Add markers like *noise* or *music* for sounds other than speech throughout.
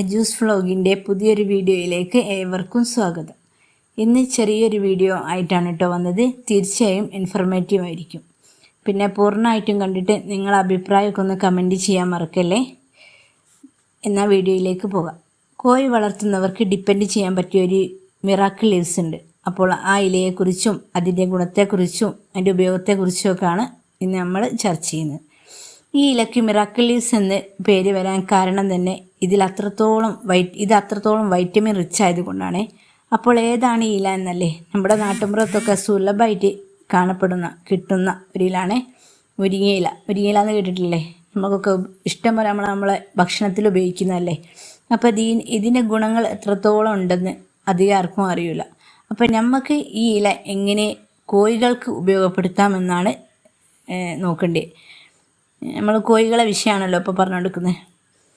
അജൂസ് വ്ളോഗിന്റെ പുതിയൊരു വീഡിയോയിലേക്ക് ഏവർക്കും സ്വാഗതം. ഇന്ന് ചെറിയൊരു വീഡിയോ ആയിട്ടാണ് കേട്ടോ വന്നത്. തീർച്ചയായും ഇൻഫർമേറ്റീവ് ആയിരിക്കും. പിന്നെ പൂർണമായിട്ടും കണ്ടിട്ട് നിങ്ങൾ അഭിപ്രായമൊക്കെ ഒന്ന് കമന്റ് ചെയ്യാൻ മറക്കല്ലേ? എന്നാൽ വീഡിയോയിലേക്ക് പോകാം. കോഴി വളർത്തുന്നവർക്ക് ഡിപ്പെൻഡ് ചെയ്യാൻ പറ്റിയ ഒരു മിറാക്കിൾ ലീവ്സ് ഉണ്ട്. അപ്പോൾ ആ ഇലയെക്കുറിച്ചും അതിന്റെ ഗുണത്തെക്കുറിച്ചും അതിന്റെ ഉപയോഗത്തെക്കുറിച്ചുമൊക്കെയാണ് ഇന്ന് നമ്മൾ ചർച്ച ചെയ്യുന്നത്. ഈ ഇലയ്ക്ക് മിറാക്കിൾ ലീവ്സ് എന്ന് പേര് വരാൻ കാരണം തന്നെ ഇതിൽ അത്രത്തോളം വൈ ഇത് അത്രത്തോളം വൈറ്റമിൻ റിച്ച് ആയതുകൊണ്ടാണ് അപ്പോൾ ഏതാണ് ഈ ഇല എന്നല്ലേ? നമ്മുടെ നാട്ടുമ്പുറത്തൊക്കെ സുലഭമായിട്ട് കാണപ്പെടുന്ന കിട്ടുന്ന ഒരു ഇലാണ് മുരിങ്ങയില. മുരിങ്ങയില എന്ന് കേട്ടിട്ടില്ലേ? നമുക്കൊക്കെ ഇഷ്ടം പോലെ നമ്മൾ നമ്മളെ ഭക്ഷണത്തിൽ ഉപയോഗിക്കുന്നതല്ലേ? അപ്പോൾ ദീൻ ഇതിന്റെ ഗുണങ്ങൾ എത്രത്തോളം ഉണ്ടെന്ന് അധികം ആർക്കും അറിയില്ല അപ്പോൾ നമുക്ക് ഈ ഇല എങ്ങനെ കോഴികൾക്ക് ഉപയോഗപ്പെടുത്താമെന്നാണ് നോക്കേണ്ടത് നമ്മൾ കോഴികളെ വിഷയമാണല്ലോ ഇപ്പോൾ പറഞ്ഞുകൊടുക്കുന്നത്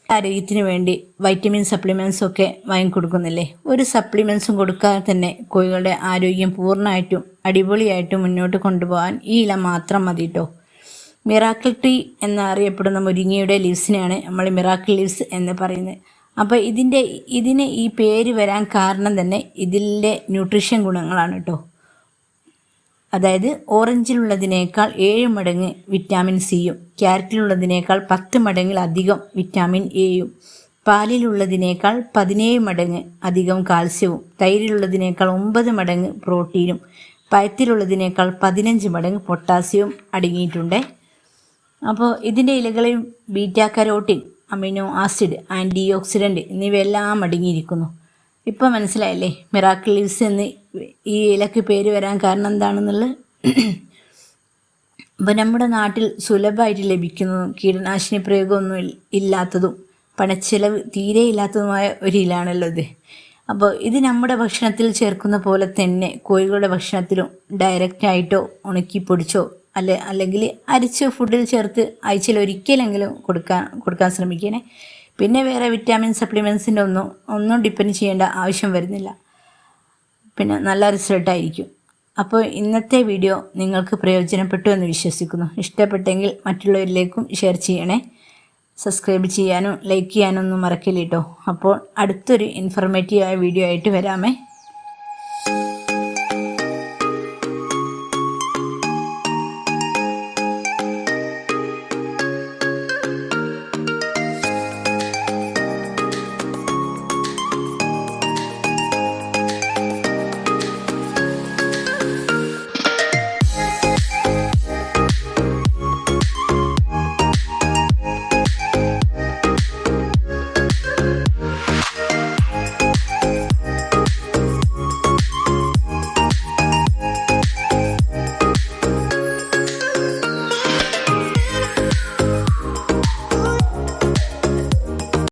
ആരോഗ്യത്തിന് വേണ്ടി വൈറ്റമിൻ സപ്ലിമെൻസ് ഒക്കെ വാങ്ങിക്കൊടുക്കുന്നില്ലേ? ഒരു സപ്ലിമെൻസും കൊടുക്കാതെ തന്നെ കോഴികളുടെ ആരോഗ്യം പൂർണമായിട്ടും അടിപൊളിയായിട്ടും മുന്നോട്ട് കൊണ്ടുപോകാൻ ഈ ഇല മാത്രം മതി കേട്ടോ മിറാക്കിൾ ട്രീ എന്നറിയപ്പെടുന്ന മുരിങ്ങയുടെ ലീവ്സിനെയാണ് നമ്മൾ മിറാക്കിൾ ലീവ്സ് എന്ന് പറയുന്നത്. അപ്പോൾ ഇതിന്റെ ഇതിന് ഈ പേര് വരാൻ കാരണം തന്നെ ഇതിന്റെ ന്യൂട്രീഷൻ ഗുണങ്ങളാണ് കേട്ടോ അതായത് ഓറഞ്ചിലുള്ളതിനേക്കാൾ ഏഴ് മടങ്ങ് വിറ്റാമിൻ സിയും ക്യാരറ്റിലുള്ളതിനേക്കാൾ പത്ത് മടങ്ങിലധികം വിറ്റാമിൻ എയും പാലിലുള്ളതിനേക്കാൾ പതിനേഴ് മടങ്ങ് അധികം കാൽസ്യവും തൈരിലുള്ളതിനേക്കാൾ ഒമ്പത് മടങ്ങ് പ്രോട്ടീനും പയത്തിലുള്ളതിനേക്കാൾ പതിനഞ്ച് മടങ്ങ് പൊട്ടാസ്യവും അടങ്ങിയിട്ടുണ്ട്. അപ്പോൾ ഇതിന്റെ ഇലകളിൽ beta carotene amino acid antioxidant എന്നിവയെല്ലാം അടങ്ങിയിരിക്കുന്നു. ഇപ്പോൾ മനസ്സിലായല്ലേ? മിറാക്കിൾ ലീവ്സ് എന്ന് ഈ ഇലക്ക് പേര് വരാൻ കാരണം എന്താണെന്നുള്ളത് അപ്പോൾ *clears throat* നമ്മുടെ നാട്ടിൽ സുലഭമായിട്ട് ലഭിക്കുന്നതും കീടനാശിനി പ്രയോഗമൊന്നും ഇല്ലാത്തതും പണച്ചിലവ് തീരെ ഇല്ലാത്തതുമായ ഒരു ഇലാണല്ലോ ഇത്. അപ്പോൾ ഇത് നമ്മുടെ ഭക്ഷണത്തിൽ ചേർക്കുന്ന പോലെ തന്നെ കോഴികളുടെ ഭക്ഷണത്തിലും ഡയറക്റ്റായിട്ടോ ഉണക്കി പൊടിച്ചോ അല്ലെ അല്ലെങ്കിൽ അരിച്ച് ഫുഡിൽ ചേർത്ത് ആഴ്ചയിൽ ഒരിക്കലെങ്കിലും കൊടുക്കാൻ കൊടുക്കാൻ ശ്രമിക്കണേ പിന്നെ വേറെ വിറ്റാമിൻ സപ്ലിമെൻസിന്റെ ഒന്നും ഒന്നും ഡിപ്പെൻഡ് ചെയ്യേണ്ട ആവശ്യം വരുന്നില്ല. പിന്നെ നല്ല റിസൾട്ടായിരിക്കും അപ്പോൾ ഇന്നത്തെ വീഡിയോ നിങ്ങൾക്ക് പ്രയോജനപ്പെട്ടു എന്ന് വിശ്വസിക്കുന്നു. ഇഷ്ടപ്പെട്ടെങ്കിൽ മറ്റുള്ളവരിലേക്കും ഷെയർ ചെയ്യണേ. സബ്സ്ക്രൈബ് ചെയ്യാനും ലൈക്ക് ചെയ്യാനും ഒന്നും മറക്കില്ല കേട്ടോ അപ്പോൾ അടുത്തൊരു ഇൻഫർമേറ്റീവായ വീഡിയോ ആയിട്ട് വരാമേ.